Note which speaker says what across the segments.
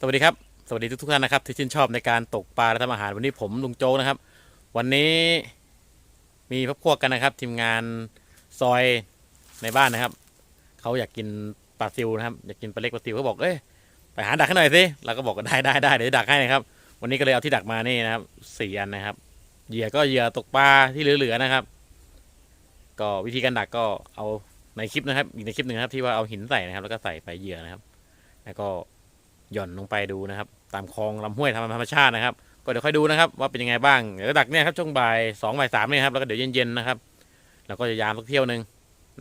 Speaker 1: สวัสดีครับ สวัสดีทุกๆท่านนะครับ ที่ชื่นชอบในการตกปลาและทำอาหารวันนี้ผมลุงโจนะครับ วันนี้มีพวกพวกกันนะครับ ทีมงานซอยในบ้านนะครับเขาอยากกินปลาซิวนะครับอยากกินปลาเล็กปลาซิวเขาบอกเอ้ยไปหาดักให้หน่อยสิเราก็บอกได้ได้ได้เดี๋ยวดักให้นะครับ วันนี้ก็เลยเอาที่ดักมานี่นะครับสี่อันนะครับเหยื่อก็เหยื่อตกปลาที่เหลือๆนะครับ ก็วิธีการดักก็เอาในคลิปนะครับอีกในคลิปหนึ่งครับที่ว่าเอาหินใส่นะครับ แล้วก็ใส่ไปเหยื่อนะครับ แล้วก็ หย่อนลงไปดูนะครับ ตามคลองลำห้วยตามธรรมชาตินะครับ ก็เดี๋ยวค่อยดูนะครับ ว่าเป็นยังไงบ้างเดี๋ยวดักเนี่ยครับช่วงบ่ายสองบ่ายสามเนี่ยครับแล้วก็เดี๋ยวเย็นๆนะครับแล้วก็จะยามสักเที่ยวหนึ่ง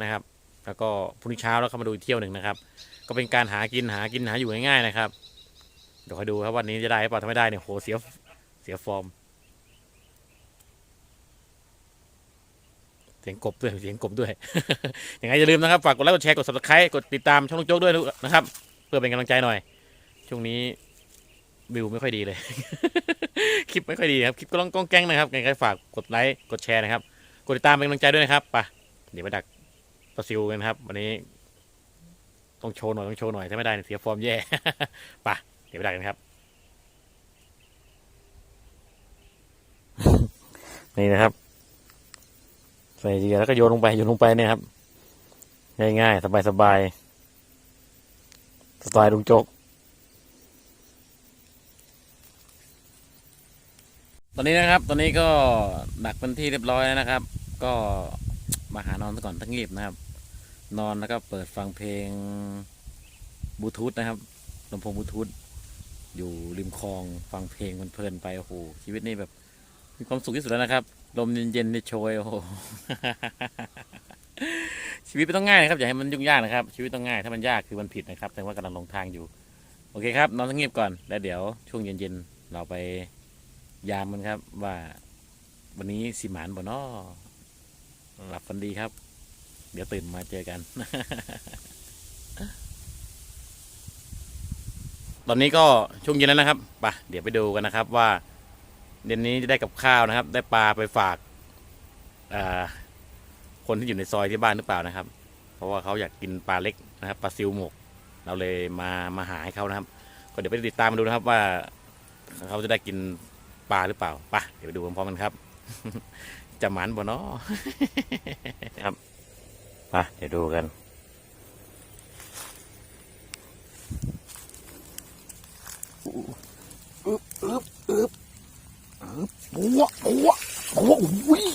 Speaker 1: นะครับ แล้วก็พรุ่งนี้เช้าแล้วเข้ามาดูอีกเที่ยวหนึ่งนะครับ ก็เป็นการหากินหากินหาอยู่ง่ายๆนะครับ เดี๋ยวค่อยดูครับวันนี้จะได้หรือเปล่าถ้าไม่ได้เนี่ยโหเสียเสียฟอร์ม เสียงกบด้วยเสียงกบด้วยยังไงอย่าลืมนะครับฝากกดไลค์กดแชร์กด subscribe กดติดตามช่องลูกโจ๊กด้วยนะครับ เพื่อเป็นกำลังใจหน่อย ช่วงนี้วิวไม่ค่อยดีเลย คลิปไม่ค่อยดีครับคลิปก็ต้องก้องแกล้งนะครับยังไงฝากกดไลค์กดแชร์นะครับ กดติดตามเป็นกำลังใจด้วยนะครับไปเดี๋ยวไปดักปลาซิวกันครับ วันนี้ ต้องโชว์หน่อยต้องโชว์หน่อยถ้าไม่ได้เนี่ยเสียฟอร์มแย่ไปเดี๋ยวไปดักกันครับ นี่นะครับ ใส่เหยื่อแล้วก็โยนลงไปโยนลงไปเนี่ยครับ ง่ายๆสบายๆสไตล์ลุงโจก ตอนนี้นะครับ ตอนนี้ก็ดักเป็นที่เรียบร้อยแล้วนะครับ ก็มาหานอนซะก่อนทั้งงีบนะครับ นอนแล้วก็เปิดฟังเพลงบลูทูธนะครับลำโพงบลูทูธอยู่ริมคลองฟังเพลงมันเพลินไปโอ้โหชีวิตนี่แบบ มีความสุขที่สุดแล้วนะครับ ลมเย็นๆในโชยโอ้โหชีวิตไม่ต้องง่ายนะครับอย่าให้มันยุ่งยากนะครับ ชีวิตต้องง่ายถ้ามันยากคือมันผิดนะครับแต่ว่ากำลังลงทางอยู่ โอเคครับนอนสงบก่อนแล้วเดี๋ยวช่วงเย็นๆเราไป ยามมันครับ ว่าวันนี้สิหมานบ่นอหลับฝันดีครับ เดี๋ยวตื่นมาเจอกัน ตอนนี้ก็ช่วงเย็นแล้วนะครับไปเดี๋ยวไปดูกันนะครับ ว่าเดือนนี้จะได้กับข้าวนะครับ ได้ปลาไปฝากาคนที่อยู่ในซอยที่บ้านหรือเปล่านะครับ เพราะว่าเขาอยากกินปลาเล็กนะครับปลาซิวหมก เราเลยมามาหาให้เขานะครับ ก็เดี๋ยวไปติดตามมาดูนะครับว่าเขาจะได้กิน ปลาหรือเปล่าไปเดี๋ยวไปดูพร้อมๆกันครับ จะหมันบ่เนาะครับไปเดี๋ยวดูกันปัวปัวปัวอุ้ย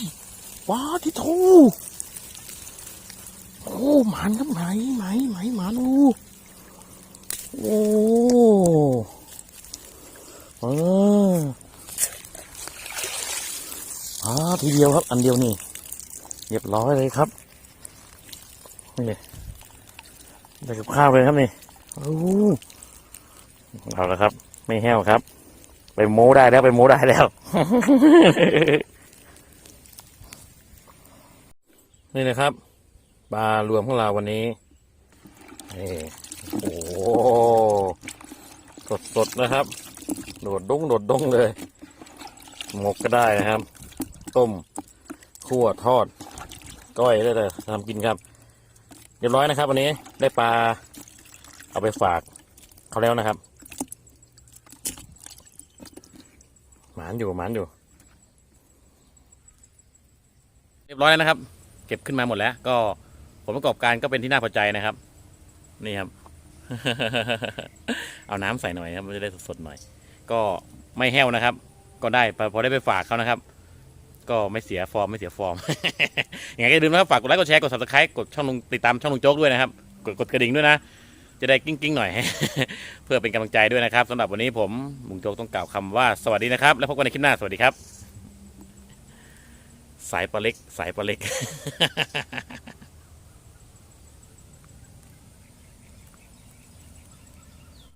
Speaker 1: ว้าที่โทโอ้หมานครับไหมไหมไหมหมานอูโอ้เออ อ่าทีเดียวครับ อันเดียวนี่เรียบร้อยเลยครับนี่ได้กับข้าวเลยครับนี่โอ้เอาละครับ ไม่แห้วครับ ไปโม้ได้แล้วไปโม้ได้แล้ว นี่นะครับปลารวมของเราวันนี้นี่โอ้สดสดๆนะครับ โดดดงโดดดงเลย หมกก็ได้นะครับ ต้มคั่วทอด ก้อยได้เลยทำกินครับ เรียบร้อยนะครับ วันนี้ได้ปลาเอาไปฝากเขาแล้วนะครับ หมานอยู่หมานอยู่ เรียบร้อยแล้วนะครับ เก็บขึ้นมาหมดแล้ว ก็ผลประกอบการก็เป็นที่น่าพอใจนะครับ นี่ครับ เอาน้ำใส่หน่อยครับมันจะได้สดๆหน่อย ก็ไม่แห้วนะครับ ก็ได้พอได้ไปฝากเขานะครับ ก็ไม่เสียฟอร์มไม่เสียฟอร์ม ยังไงก็อย่าลืมนะครับฝากกดไลค์กดแชร์กด subscribe กดช่องลุงติดตามช่องลุงโจ๊กด้วยนะครับกดกดกระดิ่งด้วยนะ จะได้กิ้งกิ้งหน่อย เพื่อเป็นกำลังใจด้วยนะครับสำหรับวันนี้ผมลุงโจ๊กต้องกล่าวคำว่าสวัสดีนะครับ แล้วพบกันในคลิปหน้าสวัสดีครับ สายปลาเล็ก สายปลาเล็ก